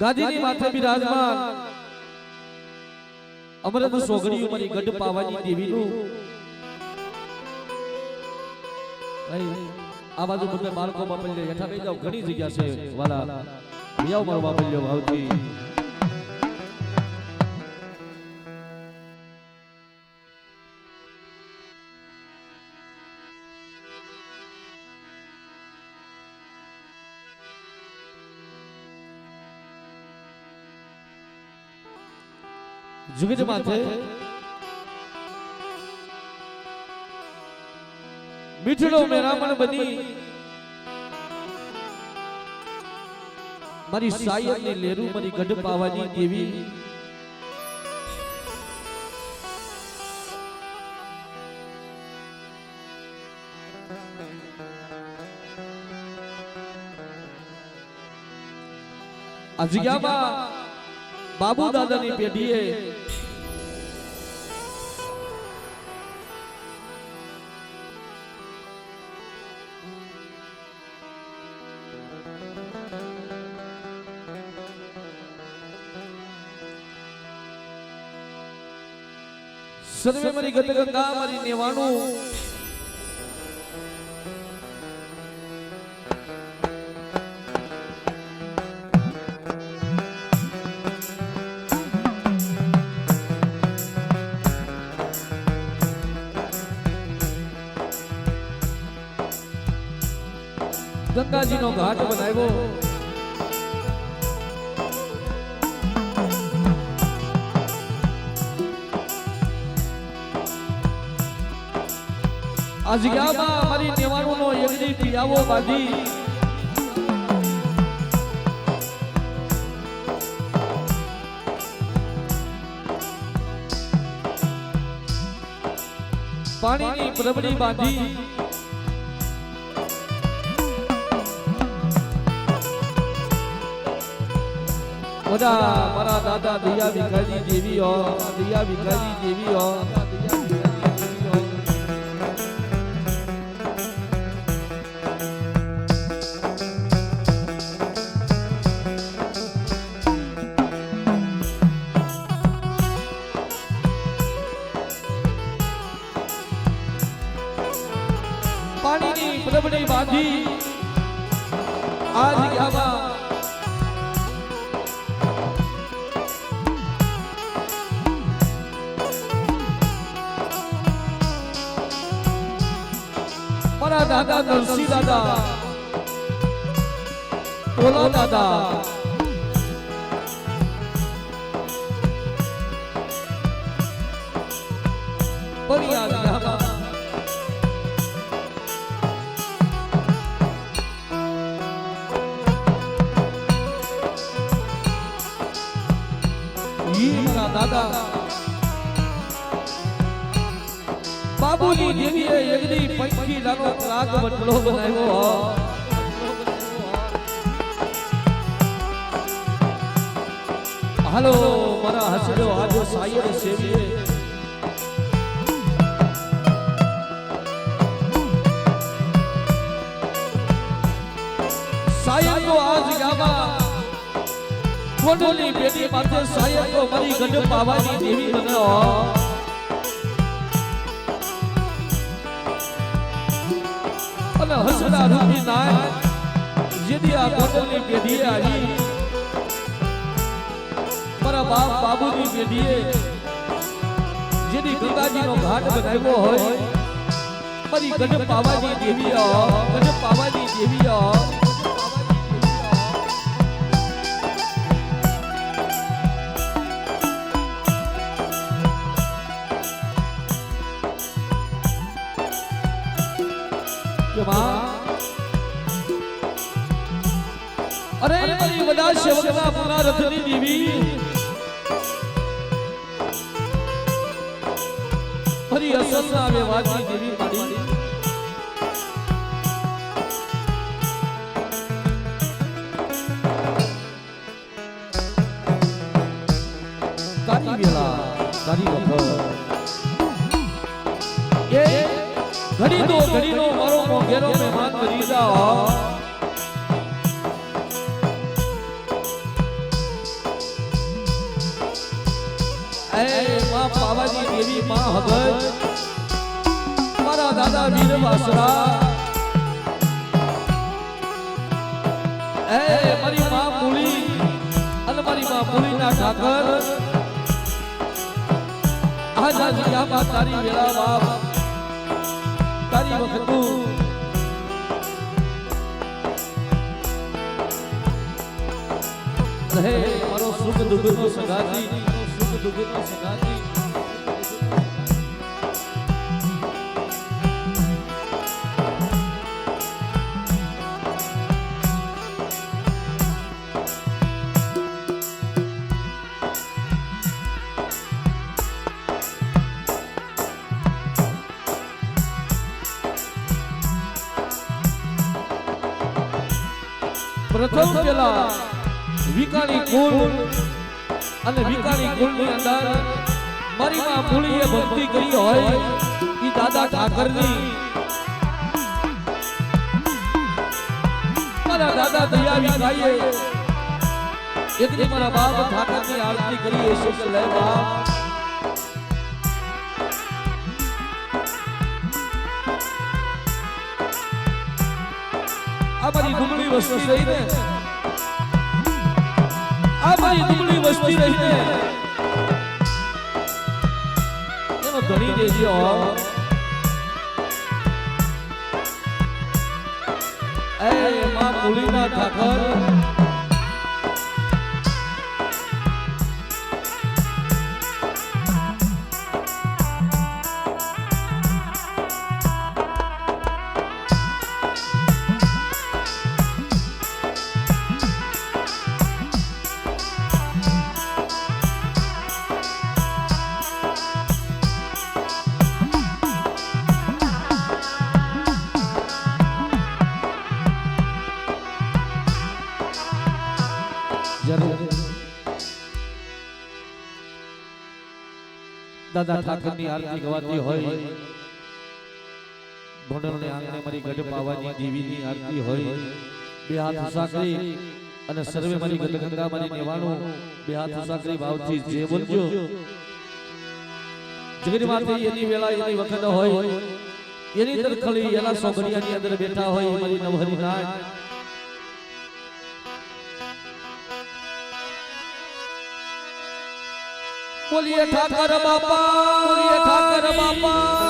ગાદીની માથે બિરાજમાન અમરત સોગડી ઉમરી ગઢ પાવાની દેવીનું. આ બાજુ બધે બાળકો બાપલ્ય હેઠા બે જાઓ. ઘણી જગ્યા છે. વાલા વિયાવ મારો બાપલ્યો ભાવથી જુગજ માથે મીઠડો મેરામણ બની મારી સાયર ને લેરું મારી ગઢ પાવાની દેવી આ જગ્યામાં બાબુ દાદાની પેઢીએ સર્વે મારી ગત ગંગા મારી નેવાણું ગંગાજીનો ઘાટ બનાવ્યો. આ જગ્યામાં અમારી નેવાણુંનો યજ્ઞ પિયાવો બાંધી પાણીની પ્રબળી બાંધી. બધા મારા દાદા દિયા ભીખાજી દેવી હો, દિયા ભીખાજી દેવી હો. પ્રબળી બાંધી આ જગ્યામાં મારા દાદા નરસિંહ દાદા ઓલા દાદા વટલો બનાવ્યો હાલો, મારા હસડો આજે સાયર સેવીએ. સાયર તો આજ ગાવા. કોડલી બેટી માથે સાયર તો મારી ગઢ પાવાની દેવી બનાવો. અને હસડા રૂપી નાય જેથી આ કોટલની પેઢીએ આવી મારા બાપ બાબુની પેઢીએ જેથી ગંગાજીનો ઘાટ બનાવ્યો હોય મારી ગઢ પાવાની દેવીઓ ગઢ પાવાની દેવીઓ મારી વડા સેવકના પુના દેવી. ફરી અસલના દેવી પડી. તારી વેલા તારી વખત. ઘડી તો ઘડીનો મારો મોગેરો મહેમાન કરી જાઓ. એ માં પાવાજી દેવી માં હગજ મારા દાદા વીર વાસરા એ મારી માં મૂળી અને મારી માં મૂળીના ઠાકર આઝાદી આમાં તારી વેળા બાપ તારી વખતું રહે મારો સુખ દુઃખ નો સગાતી સુખ દુઃખ નો સગાતી પ્રથમ પેલા વિકાણી કુળ અને વિકાણી કુળની અંદર મારી માં ભૂલીએ ભક્તિ કરી હોય, ઈ દાદા ઠાકરની. મારા દાદા દયાવી ગાઈએ. એક દી મારા બાપ ઠાકરની આરતી કરીએ શુક્ર લે બાપ. આ મારી દુબળી વસ્તી રહી ને. આ મારી દુબળી વસ્તી રહી એમાં ધણી દેજો એ માં મુલીના ઠાકર દાદા ઠાકરની આરતી ગવાતી હોય ભોંડલને આંગણે મારી ગઢ પાવાની દેવીની આરતી હોય, બે હાથ સાકરી અને સર્વે મારી ગઢ ગંગા મારી નેવાણું બે હાથ સાકરી ભાવથી જે બોલજો. જગરી માથે એની વેળા એની વખત હોય, એની દરખલી એના સોગડિયાની અંદર બેઠા હોય, મારી નવહરી નાટ બોલીએ ઠાકર બાપા. બોલીએ ઠાકર બાપા.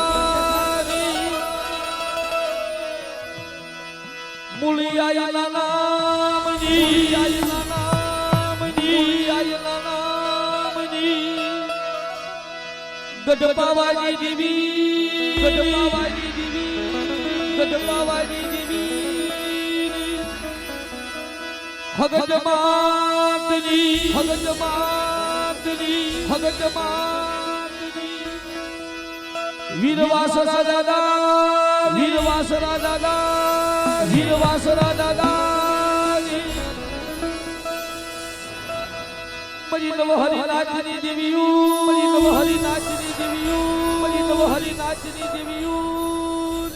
મુળી આયના નામની. આયના નામની. આયના નામની. ગઢપાવાની દેવી ગઢપાવાની દેવી ગઢપાવાની દેવી હગત માતની. હગત માતની હગત માતની. વીરવાસરા દાદા વીરવાસરા દાદા વીરવાસરા દાદા મરી નવ હરિ નાચની દેવીયું મરી નવ હરિ નાચની દેવીયું મરી નવ હરિ નાચની દેવીયું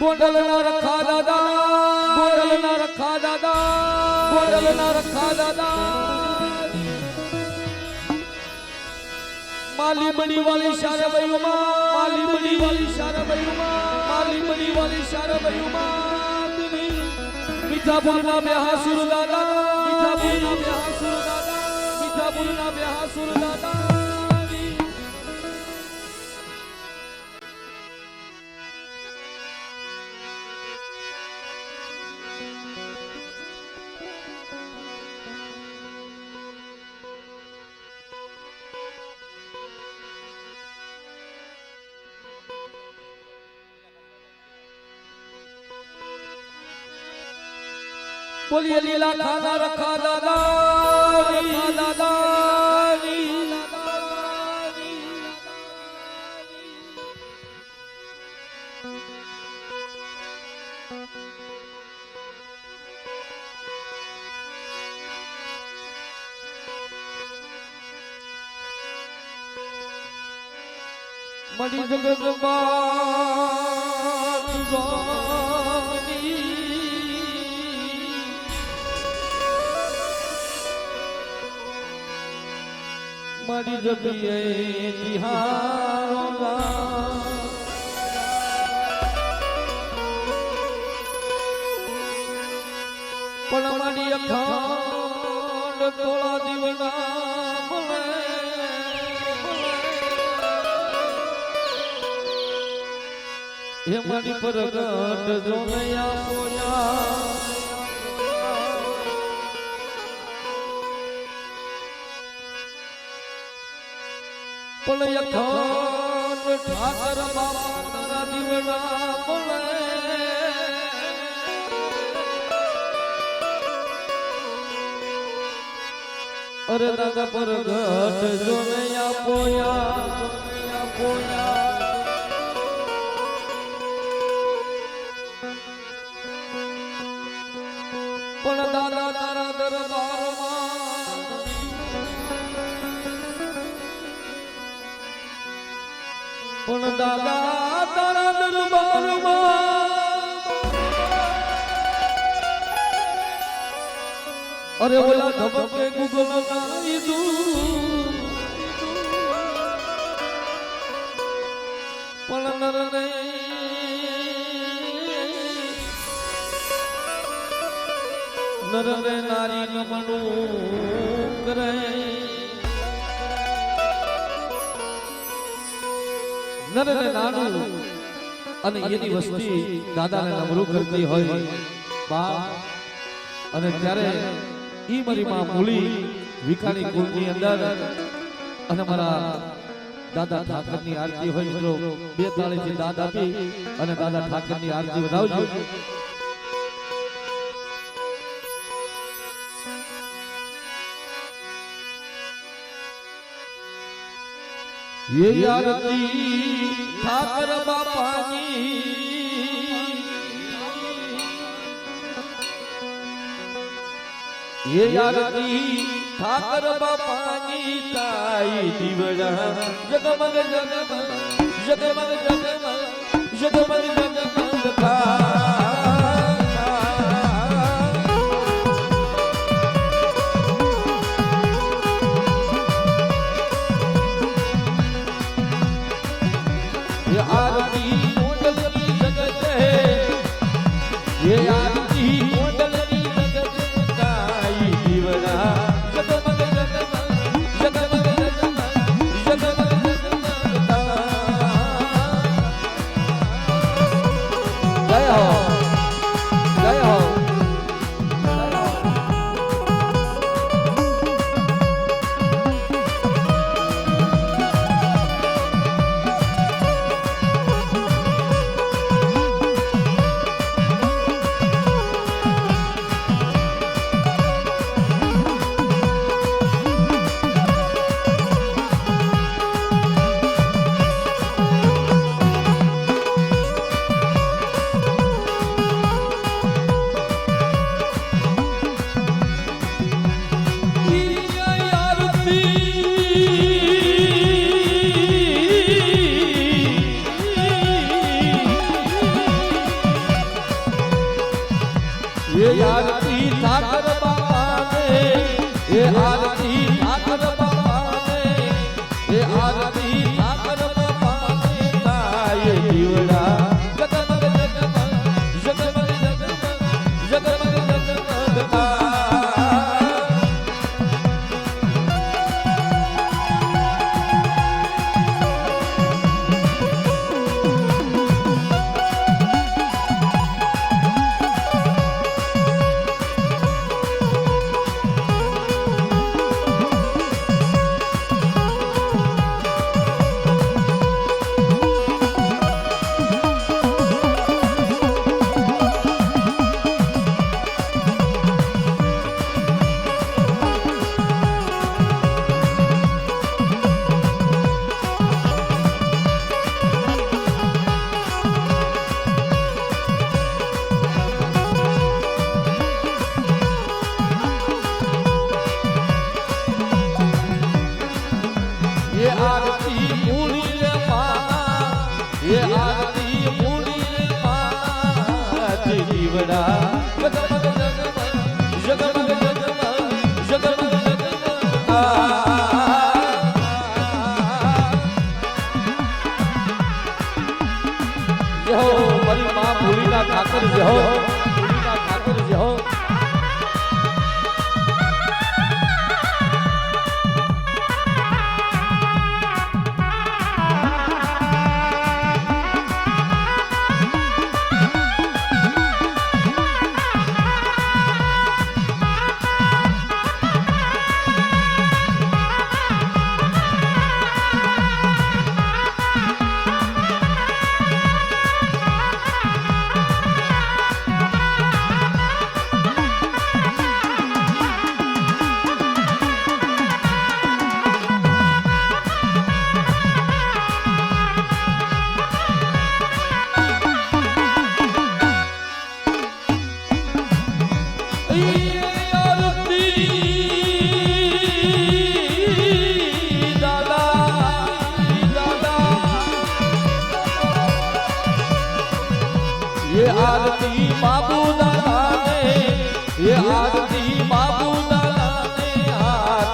ગોંડલ ના રખા દાદા ગોંડલ ના રખા દાદા ગોંડલ ના રખા દાદા માલી બડી વાલી શારે બયુમાં માલી બડી વાલી શારે બયુમાં માલી બડી વાલી શારે બયુમાં મીઠાપુર ના બેહાસુર દાદા મીઠાપુર ના બેહાસુર દાદા મીઠાપુર ના બેહાસુર દાદા બોલીએ લીલા ખાના રખા દાદા દાદા મણી જગદમાં તુઝાની મારી જગીએ તિહારો ગામ. પણ મારી અખંડ તોળા દીવના બોલે હે મારી પ્રગટ જોનયા પોયા પણ અખંડ ઠાકર બાપા તારા દીવના બોલે અરે દાદા પર ઘટ જોને પોયા પોયા પણ દાદા તારા દરબારમાં પણ દાદા, તારા દરબારમાં. અરે ઓલા ધબકે ગુગલ નાઈદું પણ નર નરને નારી નમનું કરે. નરને નાનું અને એની વસ્તી દાદાને નમરું કરતી હોય. બા અને ત્યારે ઈ મારી માં મૂલી વિકાણી કુળની અંદર અને મારા દાદા ઠાકરની આરતી હોય મિત્રો બે તાળીથી દાદ આપી અને દાદા ઠાકરની આરતી વધાવજો. ये आरती ठाकर बापा की ये आरती ठाकर बापा की ताई दीवड़ा जगमग जगमग जगमग जगमग जगमग जगमग का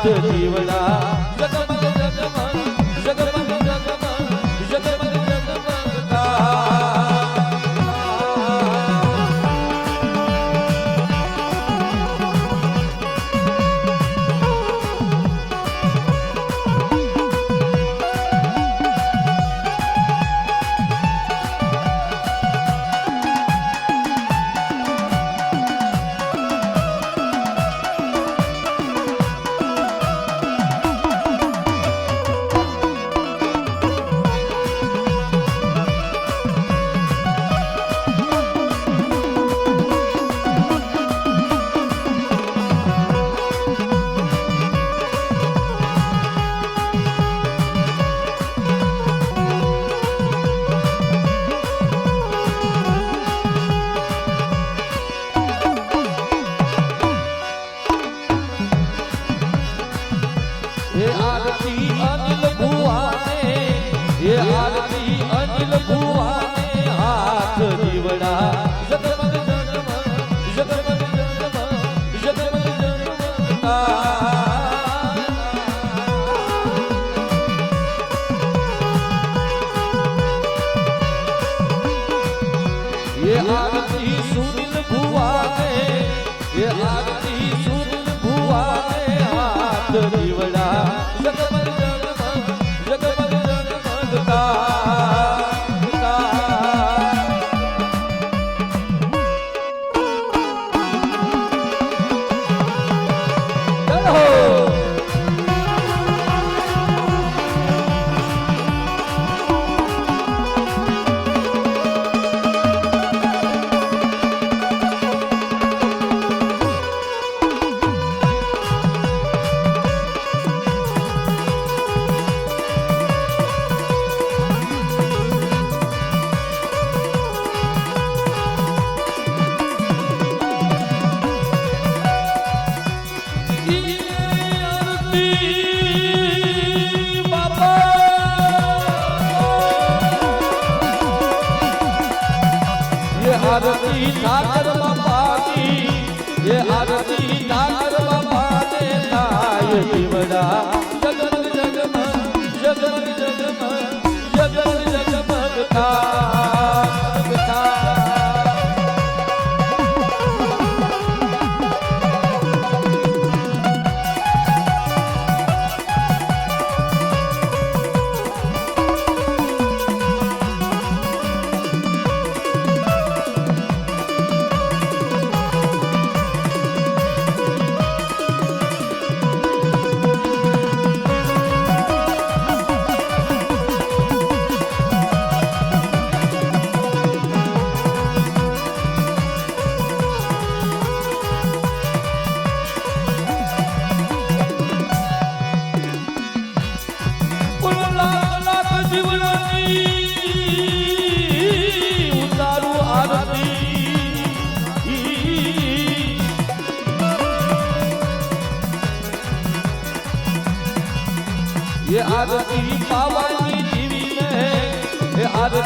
हाथ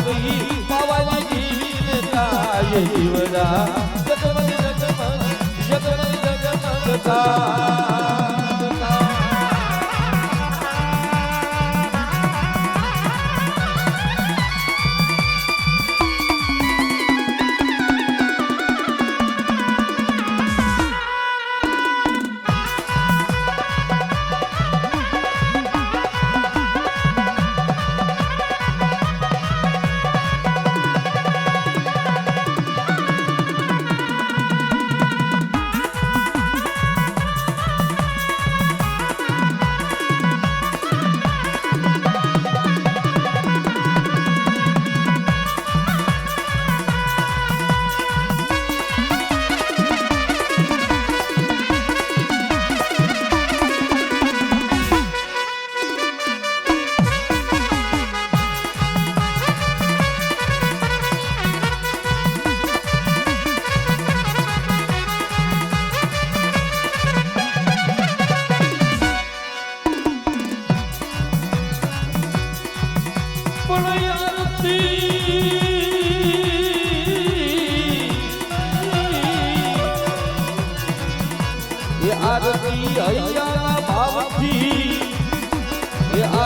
ये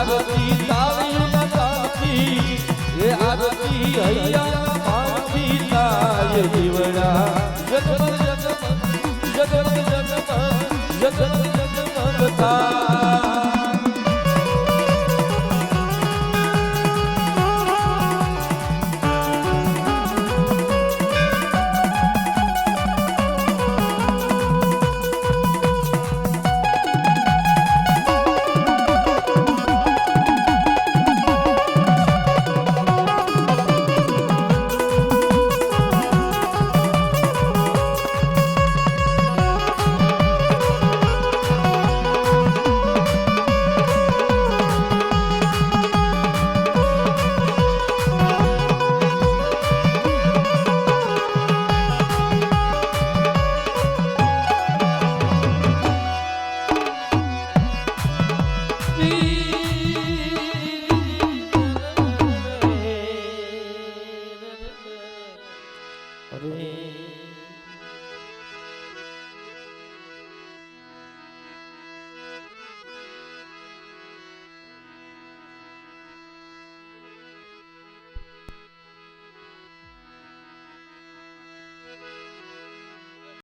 大哥